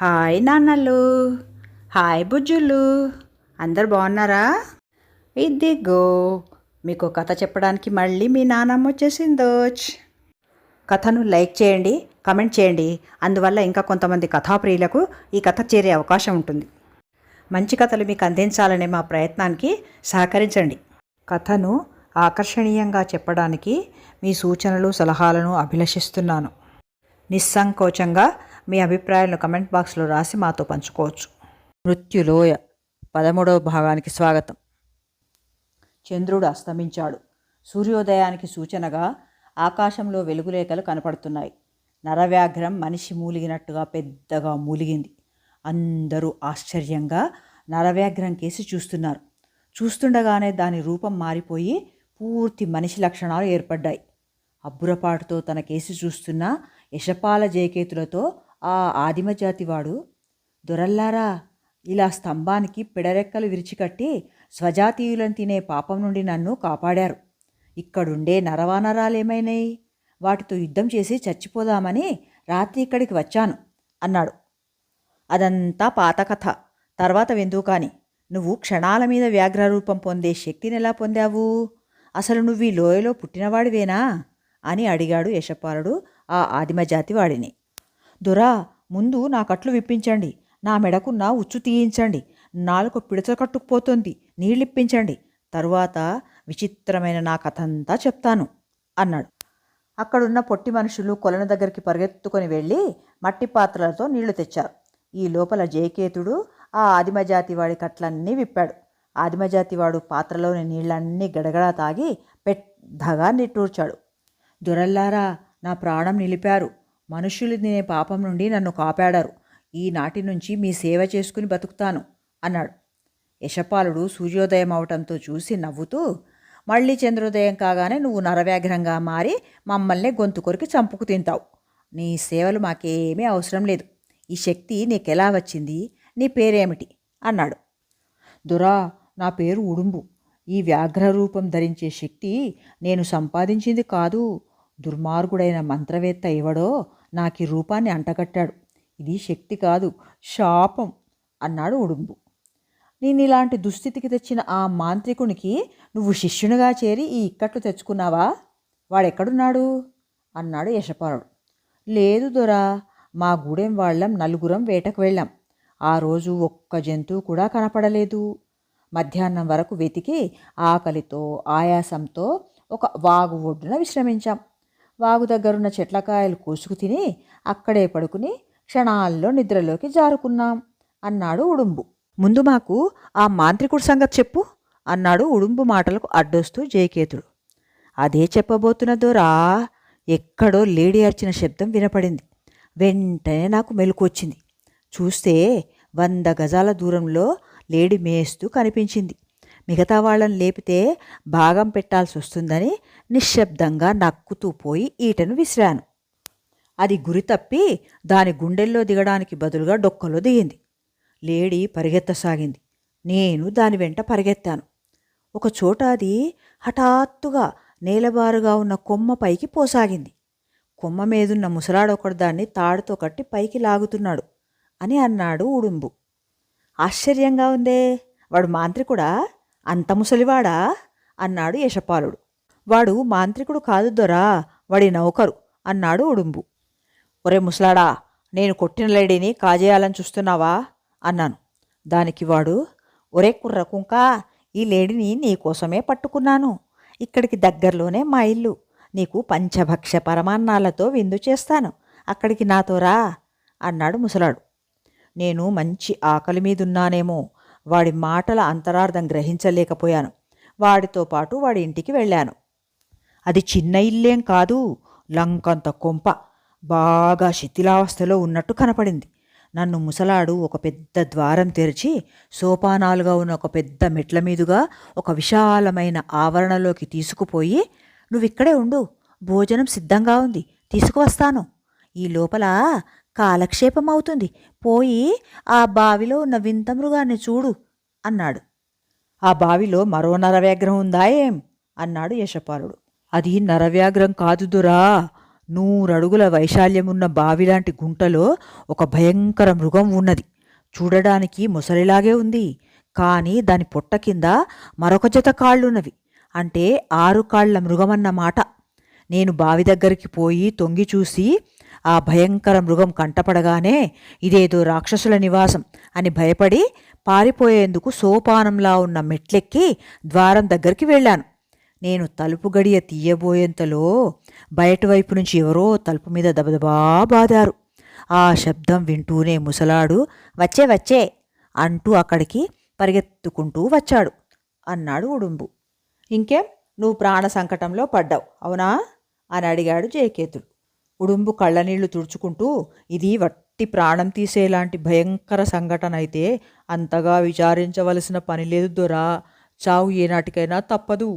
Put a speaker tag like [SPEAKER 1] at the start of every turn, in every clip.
[SPEAKER 1] Hi నాన్నలు. Hi బుజ్జులు. అందరు బాగున్నారా? ఇదిగో మీకు కథ చెప్పడానికి మళ్ళీ మీ నానమ్మ వచ్చేసిందోచ్ కథను లైక్ చేయండి కమెంట్ చేయండి. అందువల్ల ఇంకా కొంతమంది కథాప్రియులకు ఈ కథ చేరే అవకాశం ఉంటుంది. మంచి కథలు మీకు అందించాలనే మా ప్రయత్నానికి సహకరించండి. కథను ఆకర్షణీయంగా చెప్పడానికి మీ సూచనలు సలహాలను అభిలషిస్తున్నాను. నిస్సంకోచంగా మీ అభిప్రాయాలను కమెంట్ బాక్స్లో రాసి మాతో పంచుకోవచ్చు. మృత్యులోయ పదమూడవ భాగానికి స్వాగతం. చంద్రుడు అస్తమించాడు. సూర్యోదయానికి సూచనగా ఆకాశంలో వెలుగులేఖలు కనపడుతున్నాయి. నరవ్యాఘ్రం మనిషి మూలిగినట్టుగా పెద్దగా మూలిగింది. అందరూ ఆశ్చర్యంగా నరవ్యాఘ్రం కేసి చూస్తున్నారు. చూస్తుండగానే దాని రూపం మారిపోయి పూర్తి మనిషి లక్షణాలు ఏర్పడ్డాయి. అబ్బురపాటుతో తన కేసి చూస్తున్న యశపాల జయకేతులతో ఆ ఆదిమజాతివాడు దొరల్లారా? ఇలా స్తంభానికి పిడరెక్కలు విరిచికట్టి స్వజాతీయులను తినే పాపం నుండి నన్ను కాపాడారు. ఇక్కడుండే నరవానరాలేమైనాయి వాటితో యుద్ధం చేసి చచ్చిపోదామని రాత్రి ఇక్కడికి వచ్చాను అన్నాడు. అదంతా పాత కథ తర్వాత వెందుకు కానీ నువ్వు క్షణాల మీద వ్యాఘ్ర రూపం పొందే శక్తిని ఎలా పొందావు? అసలు నువ్వు ఈ లోయలో పుట్టినవాడివేనా? అని అడిగాడు యశపాలుడు ఆ ఆదిమజాతి వాడిని. దొరా ముందు నా కట్లు విప్పించండి. నా మెడకున్న ఉచ్చు తీయించండి. నాలుగు పిడచ కట్టుకుపోతుంది. నీళ్ళిప్పించండి. తరువాత విచిత్రమైన నా కథంతా చెప్తాను అన్నాడు. అక్కడున్న పొట్టి మనుషులు కొలను దగ్గరికి పరిగెత్తుకొని వెళ్ళి మట్టి పాత్రలతో నీళ్ళు తెచ్చారు. ఈ లోపల జయకేతుడు ఆ ఆదిమజాతి వాడి కట్లన్నీ విప్పాడు. ఆదిమజాతి వాడు పాత్రలోని నీళ్ళన్నీ గడగడా తాగి పెద్దగా నిట్టూర్చాడు. దొరల్లారా నా ప్రాణం నిలిపారు. మనుష్యులు తినే పాపం నుండి నన్ను కాపాడారు. ఈనాటి నుంచి మీ సేవ చేసుకుని బతుకుతాను అన్నాడు. యశపాలుడు సూర్యోదయం అవటంతో చూసి నవ్వుతూ మళ్ళీ చంద్రోదయం కాగానే నువ్వు నరవ్యాఘ్రంగా మారి మమ్మల్ని గొంతు కొరికి చంపుకు తింటావు. నీ సేవలు మాకేమీ అవసరం లేదు. ఈ శక్తి నీకెలా వచ్చింది? నీ పేరేమిటి? అన్నాడు. దురా నా పేరు ఉడుంబు. ఈ వ్యాఘ్ర రూపం ధరించే శక్తి నేను సంపాదించింది కాదు. దుర్మార్గుడైన మంత్రవేత్త ఎవడో నాకు ఈ రూపాన్ని అంటగట్టాడు. ఇది శక్తి కాదు శాపం అన్నాడు ఉడుంబు. నేను ఇలాంటి దుస్థితికి తెచ్చిన ఆ మాంత్రికునికి నువ్వు శిష్యునిగా చేరి ఈ ఇక్కట్లు తెచ్చుకున్నావా? వాడెక్కడున్నాడు? అన్నాడు యశపాలుడు. లేదు దొరా మా గూడెం వాళ్ళం నలుగురం వేటకు వెళ్ళాం. ఆ రోజు ఒక్క జంతువు కూడా కనపడలేదు. మధ్యాహ్నం వరకు వెతికి ఆకలితో ఆయాసంతో ఒక వాగు ఒడ్డున విశ్రమించాం. వాగు దగ్గరున్న చెట్లకాయలు కోసుకు తిని అక్కడే పడుకుని క్షణాల్లో నిద్రలోకి జారుకున్నాం అన్నాడు ఉడుంబు. ముందు మాకు ఆ మాంత్రికుడి సంగతి చెప్పు అన్నాడు ఉడుంబు మాటలకు అడ్డొస్తూ జయకేతుడు. అదే చెప్పబోతున్నదోరా? ఎక్కడో లేడీ అర్చిన శబ్దం వినపడింది. వెంటనే నాకు మెలకువచ్చింది చూస్తే వంద గజాల దూరంలో లేడీ మేస్తూ కనిపించింది. మిగతా వాళ్ళని లేపితే భాగం పెట్టాల్సి వస్తుందని నిశ్శబ్దంగా నక్కుతూ పోయి ఈటను విసిరాను. అది గురి తప్పి దాని గుండెల్లో దిగడానికి బదులుగా డొక్కలో దిగింది. లేడీ పరిగెత్తసాగింది. నేను దాని వెంట పరిగెత్తాను. ఒక చోట అది హఠాత్తుగా నేలబారుగా ఉన్న కొమ్మ పైకి పోసాగింది. కొమ్మ మీదున్న ముసలాడొకడు దాన్ని తాడుతో కట్టి పైకి లాగుతున్నాడు అని అన్నాడు ఉడుంబు. ఆశ్చర్యంగా ఉందే. వాడు మాంత్రికుడా? అంత ముసలివాడా? అన్నాడు యశపాలుడు. వాడు మాంత్రికుడు కాదు దొరా వాడి నౌకరు అన్నాడు ఉడుంబు. ఒరే ముసలాడా నేను కొట్టిన లేడీని కాజేయాలని చూస్తున్నావా? అన్నాను. దానికి వాడు ఒరే కుర్ర కుంక ఈ లేడీని నీకోసమే పట్టుకున్నాను. ఇక్కడికి దగ్గరలోనే మా ఇల్లు. నీకు పంచభక్ష పరమాన్నాలతో విందు చేస్తాను. అక్కడికి నాతో రా అన్నాడు ముసలాడు. నేను మంచి ఆకలి మీదున్నానేమో వాడి మాటల అంతరార్థం గ్రహించలేకపోయాను. వాడితో పాటు వాడి ఇంటికి వెళ్ళాను. అది చిన్న ఇల్లేం కాదు లంకంత కొంప. బాగా శిథిలావస్థలో ఉన్నట్టు కనపడింది. నన్ను ముసలాడు ఒక పెద్ద ద్వారం తెరిచి సోపానాలుగా ఉన్న ఒక పెద్ద మెట్ల మీదుగా ఒక విశాలమైన ఆవరణలోకి తీసుకుపోయి నువ్విక్కడే ఉండు భోజనం సిద్ధంగా ఉంది తీసుకువస్తాను. ఈ లోపల కాలక్షేపం అవుతుంది పోయి ఆ బావిలో ఉన్న వింత మృగాన్ని చూడు అన్నాడు. ఆ బావిలో మరో నరవ్యాఘ్రం ఉందా ఏం? అన్నాడు యశపాలుడు. అది నరవ్యాఘ్రం కాదు దురా. నూరడుగుల వైశాల్యమున్న బావిలాంటి గుంటలో ఒక భయంకర మృగం ఉన్నది. చూడడానికి ముసలిలాగే ఉంది. కానీ దాని పొట్ట కింద మరొక జత కాళ్ళున్నవి. అంటే ఆరు కాళ్ళ మృగమన్నమాట. నేను బావి దగ్గరికి పోయి తొంగి చూసి ఆ భయంకర మృగం కంటపడగానే ఇదేదో రాక్షసుల నివాసం అని భయపడి పారిపోయేందుకు సోపానంలా ఉన్న మెట్లెక్కి ద్వారం దగ్గరికి వెళ్ళాను. నేను తలుపు గడియ తీయబోయేంతలో బయట వైపు నుంచి ఎవరో తలుపు మీద దబదబా బాదారు. ఆ శబ్దం వింటూనే ముసలాడు వచ్చే వచ్చే అంటూ అక్కడికి పరిగెత్తుకుంటూ వచ్చాడు. అన్నాడు ఉడుంబు. ఇంకేం? నువ్వు ప్రాణ సంకటంలో పడ్డావు అవునా? అని అడిగాడు జయకేతుడు. ఉడుంబు కళ్ళనీళ్ళు తుడుచుకుంటూ ఇది వట్టి ప్రాణం తీసేలాంటి భయంకర సంఘటన అయితే అంతగా విచారించవలసిన పని లేదు దొరా. చావు ఏనాటికైనా తప్పదు.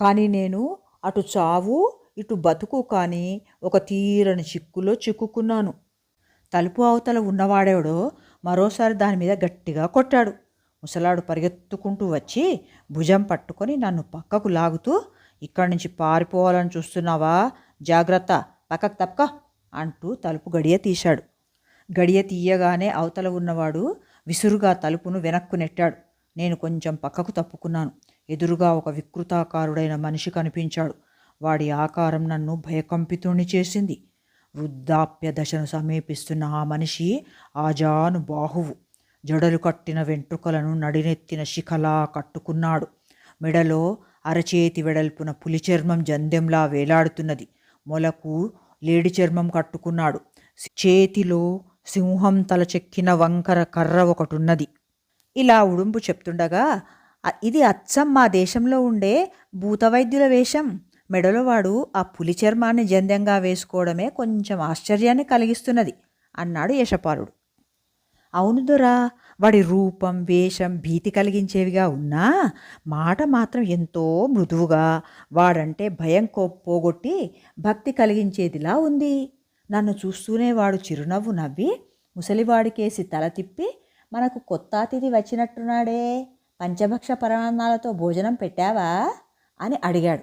[SPEAKER 1] కానీ నేను అటు చావు ఇటు బతుకు కానీ ఒక తీరని చిక్కులో చిక్కుకున్నాను. తలుపు అవతల ఉన్నవాడెవడో మరోసారి దాని మీద గట్టిగా కొట్టాడు. ముసలాడు పరిగెత్తుకుంటూ వచ్చి భుజం పట్టుకొని నన్ను పక్కకు లాగుతూ ఇక్కడి నుంచి పారిపోవాలని చూస్తున్నావా? జాగ్రత్త. పక్కకు తప్పక అంటూ తలుపు గడియ తీశాడు. గడియ తీయగానే అవతల ఉన్నవాడు విసురుగా తలుపును వెనక్కు నెట్టాడు. నేను కొంచెం పక్కకు తప్పుకున్నాను. ఎదురుగా ఒక వికృతాకారుడైన మనిషి కనిపించాడు. వాడి ఆకారం నన్ను భయకంపితుణ్ణి చేసింది. వృద్ధాప్య దశను సమీపిస్తున్న ఆ మనిషి ఆజాను బాహువు. జడలు కట్టిన వెంట్రుకలను నడినెత్తిన శిఖలా కట్టుకున్నాడు. మెడలో అరచేతి వెడల్పున పులి చర్మం జందెంలా వేలాడుతున్నది. మొలకు లేడి చర్మం కట్టుకున్నాడు. చేతిలో సింహం తల చెక్కిన వంకర కర్ర ఒకటున్నది. ఇలా ఉడుంపు చెప్తుండగా ఇది అచ్చం మా దేశంలో ఉండే భూతవైద్యుల వేషం. మెడలో వాడు ఆ పులి చర్మాన్ని జంధ్యంగా వేసుకోవడమే కొంచెం ఆశ్చర్యాన్ని కలిగిస్తున్నది అన్నాడు యశపాలుడు. అవును దొరా వాడి రూపం వేషం భీతి కలిగించేవిగా ఉన్నా మాట మాత్రం ఎంతో మృదువుగా వాడంటే భయం కో పోగొట్టి భక్తి కలిగించేదిలా ఉంది. నన్ను చూస్తూనే వాడు చిరునవ్వు నవ్వి ముసలివాడికేసి తల తిప్పి మనకు కొత్త అతిథి వచ్చినట్టున్నాడే పంచభక్ష పరమాన్నాలతో భోజనం పెట్టావా? అని అడిగాడు.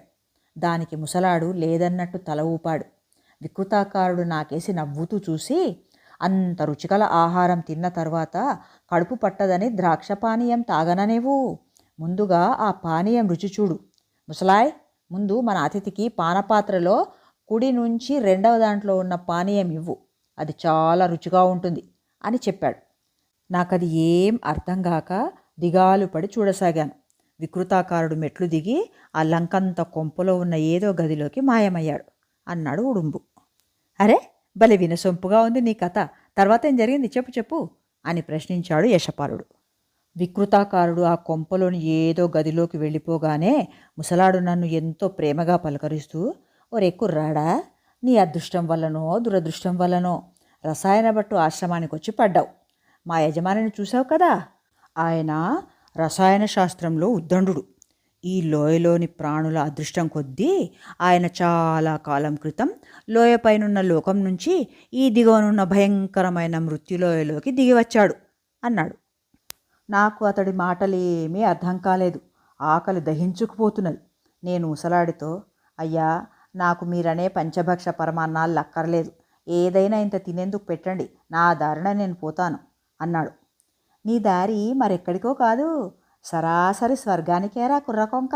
[SPEAKER 1] దానికి ముసలాడు లేదన్నట్టు తల ఊపాడు. వికృతాకారుడు నాకేసి నవ్వుతూ చూసి అంత రుచికల ఆహారం తిన్న తర్వాత కడుపు పట్టదని ద్రాక్ష పానీయం తాగననేవు. ముందుగా ఆ పానీయం రుచి చూడు. ముసలాయ్ ముందు మన అతిథికి పానపాత్రలో కుడి నుంచి రెండవ దాంట్లో ఉన్న పానీయం ఇవ్వు. అది చాలా రుచిగా ఉంటుంది అని చెప్పాడు. నాకది ఏం అర్థం కాక దిగాలు పడి చూడసాగాను. వికృతాకారుడు మెట్లు దిగి ఆ లంకంత కొంపలో ఉన్న ఏదో గదిలోకి మాయమయ్యాడు అన్నాడు ఉడుంబు. అరే భలే వినసొంపుగా ఉంది నీ కథ. తర్వాత ఏం జరిగింది చెప్పు చెప్పు. అని ప్రశ్నించాడు యశపాలుడు. వికృతాకారుడు ఆ కొంపలోని ఏదో గదిలోకి వెళ్ళిపోగానే ముసలాడు నన్ను ఎంతో ప్రేమగా పలకరిస్తూ ఒరే కుర్రాడా నీ అదృష్టం వల్లనో దురదృష్టం వల్లనో రసాయన భట్టు ఆశ్రమానికి వచ్చి పడ్డావు. మా యజమానిని చూసావు కదా? ఆయన రసాయన శాస్త్రంలో ఉద్దండు ఈ లోయలోని ప్రాణుల అదృష్టం కొద్దీ ఆయన చాలా కాలం క్రితం లోయపైనున్న లోకం నుంచి ఈ దిగువనున్న భయంకరమైన మృత్యులోయలోకి దిగివచ్చాడు అన్నాడు. నాకు అతడి మాటలేమీ అర్థం కాలేదు. ఆకలి దహించుకుపోతున్నది. నేను ముసలాడితో అయ్యా నాకు మీరనే పంచభక్ష పరమాన్నాలు అక్కర్లేదు ఏదైనా ఇంత తినేందుకు పెట్టండి. నా దారిన నేను పోతాను అన్నాడు. నీ దారి మరెక్కడికో కాదు. సరాసరి స్వర్గానికేరా కుర్రకొంక?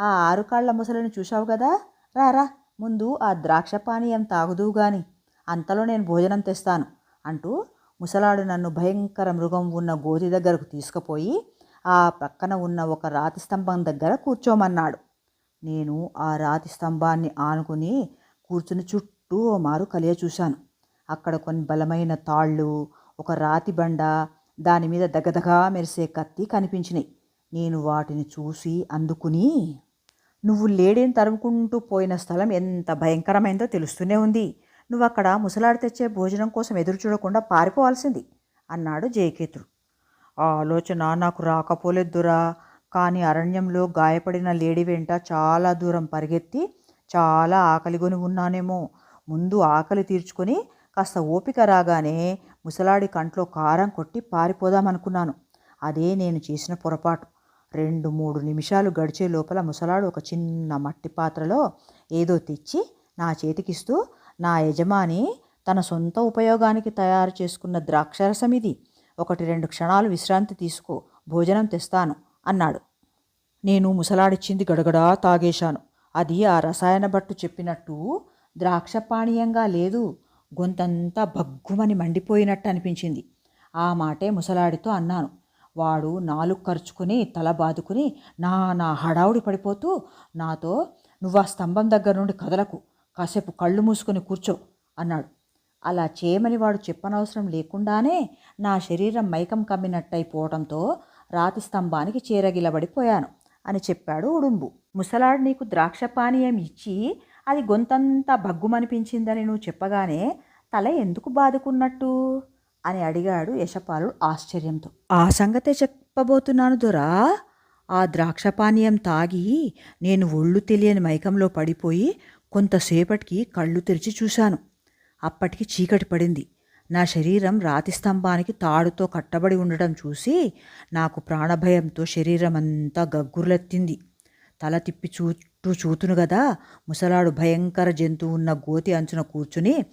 [SPEAKER 1] ఆ ఆరు కాళ్ళ ముసలిని చూశావు కదా రారా ముందు ఆ ద్రాక్ష పానీయం తాగుదువు గాని అంతలో నేను భోజనం తెస్తాను అంటూ ముసలాడు నన్ను భయంకర మృగం ఉన్న గోతి దగ్గరకు తీసుకుపోయి ఆ పక్కన ఉన్న ఒక రాతి స్తంభం దగ్గర కూర్చోమన్నాడు. నేను ఆ రాతి స్తంభాన్ని ఆనుకుని కూర్చుని చుట్టూ ఓ మారు కలియ చూశాను. అక్కడ కొన్ని బలమైన తాళ్ళు ఒక రాతి బండ దాని మీద దగదగా మెరిసే కత్తి కనిపించినాయి నేను వాటిని చూసి అందుకుని నువ్వు లేడీని తరుముకుంటూ పోయిన స్థలం ఎంత భయంకరమైందో తెలుస్తూనే ఉంది. నువ్వు అక్కడ ముసలాడి తెచ్చే భోజనం కోసం ఎదురు చూడకుండా పారిపోవాల్సింది అన్నాడు జయకేతుడు. ఆ ఆలోచన నాకు రాకపోలేదురా. కానీ అరణ్యంలో గాయపడిన లేడీ వెంట చాలా దూరం పరిగెత్తి చాలా ఆకలిగొని ఉన్నానేమో. ముందు ఆకలి తీర్చుకొని కాస్త ఓపిక రాగానే ముసలాడి కంట్లో కారం కొట్టి పారిపోదామనుకున్నాను అదే నేను చేసిన పొరపాటు. రెండు మూడు నిమిషాలు గడిచే లోపల ముసలాడు ఒక చిన్న మట్టి పాత్రలో ఏదో తెచ్చి నా చేతికిస్తూ నా యజమాని తన సొంత ఉపయోగానికి తయారు చేసుకున్న ద్రాక్షరసం ఇది. ఒకటి రెండు క్షణాలు విశ్రాంతి తీసుకో. భోజనం తెస్తాను అన్నాడు. నేను ముసలాడిచ్చింది గడగడా తాగేశాను. అది ఆ రసాయన భట్టు చెప్పినట్టు ద్రాక్ష పానీయంగా లేదు. గొంతంతా భగ్గుమని మండిపోయినట్టు అనిపించింది. ఆ మాటే ముసలాడితో అన్నాను. వాడు నాలుగు ఖర్చుకుని తల బాదుకుని నా నా హడావుడి పడిపోతూ నాతో నువ్వు ఆ స్తంభం దగ్గర నుండి కదలకు కాసేపు కళ్ళు మూసుకొని కూర్చో అన్నాడు. అలా చేయమని వాడు చెప్పనవసరం లేకుండానే నా శరీరం మైకం కమ్మినట్టయిపోవడంతో రాతి స్తంభానికి చేరగిలబడిపోయాను అని చెప్పాడు ఉడుంబు. ముసలాడు నీకు ద్రాక్ష పానీయం ఇచ్చి అది గొంతంతా భగ్గుమనిపించిందని నువ్వు చెప్పగానే తల ఎందుకు బాదుకున్నట్టు? అని అడిగాడు యశపాలుడు ఆశ్చర్యంతో. ఆ సంగతే చెప్పబోతున్నాను దొరా. ఆ ద్రాక్ష పానీయం తాగి నేను ఒళ్ళు తెలియని మైకంలో పడిపోయి కొంతసేపటికి కళ్ళు తెరిచి చూశాను. అప్పటికి చీకటి పడింది. నా శరీరం రాతి స్తంభానికి తాడుతో కట్టబడి ఉండడం చూసి నాకు ప్రాణభయంతో శరీరం అంతా గగ్గుర్లెత్తింది. తల తిప్పి చూట్టూ చూతును గదా. ముసలాడు భయంకర జంతువు ఉన్న గోతి అంచున కూర్చుని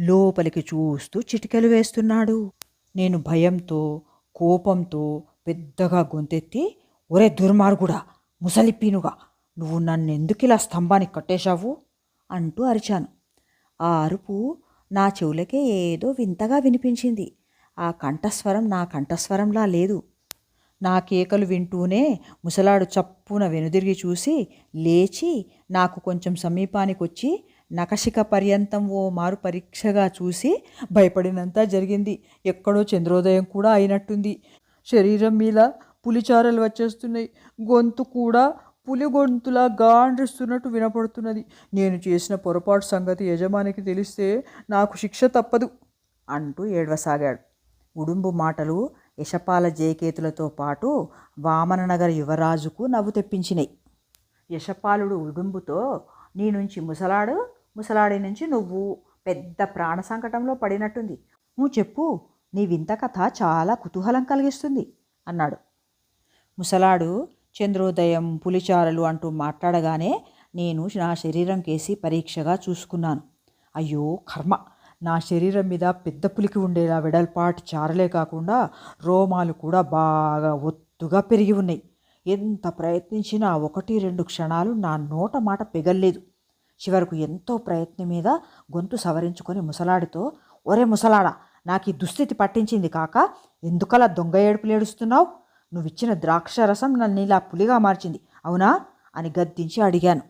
[SPEAKER 1] లోపలికి చూస్తూ చిటికెలు వేస్తున్నాడు. నేను భయంతో కోపంతో పెద్దగా గొంతెత్తి ఒరే దుర్మార్గుడా ముసలిప్పినుగా నువ్వు నన్ను ఎందుకు ఇలా స్తంభానికి కట్టేశావు? అంటూ అరిచాను. ఆ అరుపు నా చెవులకే ఏదో వింతగా వినిపించింది. ఆ కంఠస్వరం నా కంఠస్వరంలా లేదు. నా కేకలు వింటూనే ముసలాడు చప్పున వెనుదిరిగి చూసి లేచి నాకు కొంచెం సమీపానికి వచ్చి నకశిక పర్యంతం ఓ మారు పరీక్షగా చూసి భయపడినంత జరిగింది. ఎక్కడో చంద్రోదయం కూడా అయినట్టుంది. శరీరం మీద పులిచారలు వచ్చేస్తున్నాయి. గొంతు కూడా పులి గొంతులా గాండ్రిస్తున్నట్టు వినపడుతున్నది. నేను చేసిన పొరపాటు సంగతి యజమానికి తెలిస్తే నాకు శిక్ష తప్పదు అంటూ ఏడవసాగాడు. ఉడుంబు మాటలు యశపాల జయకేతులతో పాటు వామననగర యువరాజుకు నవ్వు తెప్పించినాయి యశపాలుడు ఉడుంబుతో నీ నుంచి ముసలాడు ముసలాడి నుంచి నువ్వు పెద్ద ప్రాణ సంకటంలో పడినట్టుంది. నువ్వు చెప్పు నీ వింత కథ చాలా కుతూహలం కలిగిస్తుంది అన్నాడు. ముసలాడు చంద్రోదయం పులిచారలు అంటూ మాట్లాడగానే నేను నా శరీరం కేసి పరీక్షగా చూసుకున్నాను. అయ్యో కర్మ! నా శరీరం మీద పెద్ద పులికి ఉండేలా వెడల్పాటి చారలే కాకుండా రోమాలు కూడా బాగా ఒత్తుగా పెరిగి ఉన్నాయి. ఎంత ప్రయత్నించినా ఒకటి రెండు క్షణాలు నా నోట మాట పెగల్లేదు. చివరకు ఎంతో ప్రయత్నం మీద గొంతు సవరించుకొని ముసలాడితో ఒరే ముసలాడా నాకు ఈ దుస్థితి పట్టించింది కాక ఎందుకలా దొంగ ఏడుపులు ఏడుస్తున్నావు? నువ్విచ్చిన ద్రాక్ష రసం నన్ను ఇలా పులిగా మార్చింది అవునా? అని గద్దించి అడిగాను.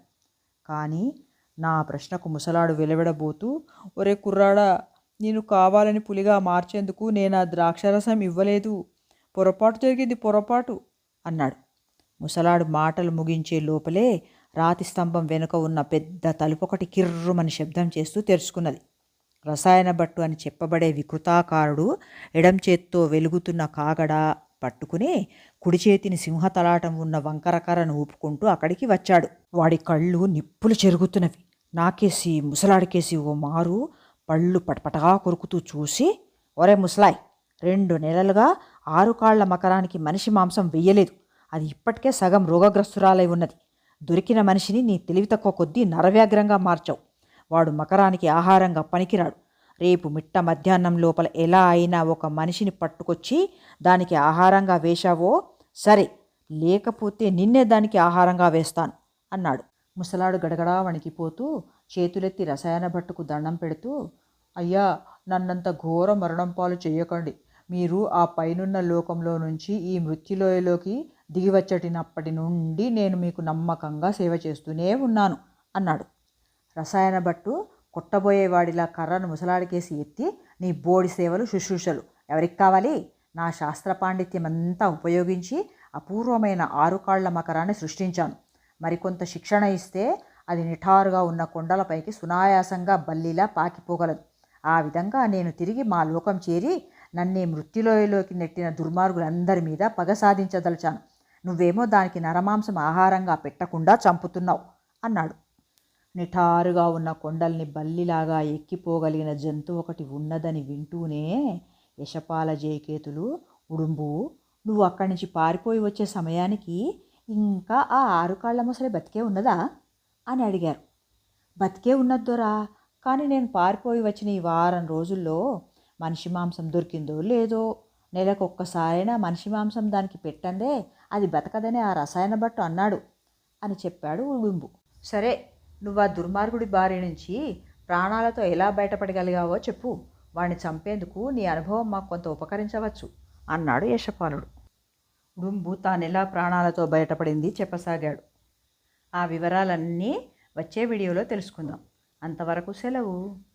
[SPEAKER 1] కానీ నా ప్రశ్నకు ముసలాడు వెలవెడబోతూ ఒరే కుర్రాడా నేను కావాలని పులిగా మార్చేందుకు నేను ఆ ద్రాక్షరసం ఇవ్వలేదు. పొరపాటు జరిగింది పొరపాటు అన్నాడు. ముసలాడు మాటలు ముగించే లోపలే రాతి స్తంభం వెనుక ఉన్న పెద్ద తలుపొకటి కిర్రుమని శబ్దం చేస్తూ తెరుచుకున్నది. రసాయన భట్టు అని చెప్పబడే వికృతాకారుడు ఎడం చేత్తో వెలుగుతున్న కాగడ పట్టుకుని కుడి చేతిని సింహతలాటం ఉన్న వంకరకరను ఊపుకుంటూ అక్కడికి వచ్చాడు. వాడి కళ్ళు నిప్పులు చెరుగుతున్నవి. నాకేసి ముసలాడికేసి ఓ మారు పళ్ళు పటపటగా కొరుకుతూ చూసి ఒరే ముసలాయ్ రెండు నెలలుగా ఆరు కాళ్ళ మకరానికి మనిషి మాంసం వెయ్యలేదు. అది ఇప్పటికే సగం రోగగ్రస్తురాలై ఉన్నది. దొరికిన మనిషిని నీ తెలివి తక్కువ కొద్దీ నరవ్యాగ్రంగా మార్చావు. వాడు మకరానికి ఆహారంగా పనికిరాడు. రేపు మిట్ట మధ్యాహ్నం లోపల ఎలా అయినా ఒక మనిషిని పట్టుకొచ్చి దానికి ఆహారంగా వేశావో సరే లేకపోతే నిన్నే దానికి ఆహారంగా వేస్తాను అన్నాడు. ముసలాడు గడగడా వణికిపోతూ చేతులెత్తి రసాయన భట్టుకు దండం పెడుతూ అయ్యా నన్నంత ఘోర మరణం పాలు చేయకండి. మీరు ఆ పైనున్న లోకంలో నుంచి ఈ మృత్యులోయలోకి దిగివచ్చటినప్పటి నుండి నేను మీకు నమ్మకంగా సేవ చేస్తూనే ఉన్నాను అన్నాడు. రసాయన భట్టు కొట్టబోయేవాడిలా కర్రను ముసలాడికేసి ఎత్తి నీ బోడి సేవలు శుశ్రూషలు. ఎవరికి కావాలి? నా శాస్త్ర పాండిత్యం అంతా ఉపయోగించి అపూర్వమైన ఆరుకాళ్ళ మకరాన్ని సృష్టించాను. మరికొంత శిక్షణ ఇస్తే అది నిఠారుగా ఉన్న కొండలపైకి సునాయాసంగా బల్లిలా పాకిపోగలదు. ఆ విధంగా నేను తిరిగి మా లోకం చేరి నన్నే మృత్యులోయలోకి నెట్టిన దుర్మార్గులందరి మీద పగ సాధించదలిచాను. నువ్వేమో దానికి నరమాంసం ఆహారంగా పెట్టకుండా చంపుతున్నావు అన్నాడు. నిఠారుగా ఉన్న కొండల్ని బల్లిలాగా ఎక్కిపోగలిగిన జంతువు ఒకటి ఉన్నదని వింటూనే యశపాల జయకేతులు ఉడుంబు నువ్వు అక్కడి నుంచి పారిపోయి వచ్చే సమయానికి ఇంకా ఆ ఆరు కాళ్ళ ముసలి బతికే ఉన్నదా? అని అడిగారు. బతికే ఉన్నద్దోరా కానీ నేను పారిపోయి వచ్చిన ఈ వారం రోజుల్లో మనిషి మాంసం దొరికిందో లేదో నెలకు ఒక్కసారైనా మనిషి మాంసం దానికి పెట్టందే అది బతకదని ఆ రసాయన భట్టు అన్నాడు అని చెప్పాడు ఉడుంబు. సరే నువ్వు ఆ దుర్మార్గుడి బారి నుంచి ప్రాణాలతో ఎలా బయటపడగలిగావో చెప్పు. వాడిని చంపేందుకు నీ అనుభవం మాకు కొంత ఉపకరించవచ్చు అన్నాడు యశపాలుడు. ఉడుంబు తానెలా ప్రాణాలతో బయటపడింది చెప్పసాగాడు. ఆ వివరాలన్నీ వచ్చే వీడియోలో తెలుసుకుందాం. అంతవరకు సెలవు.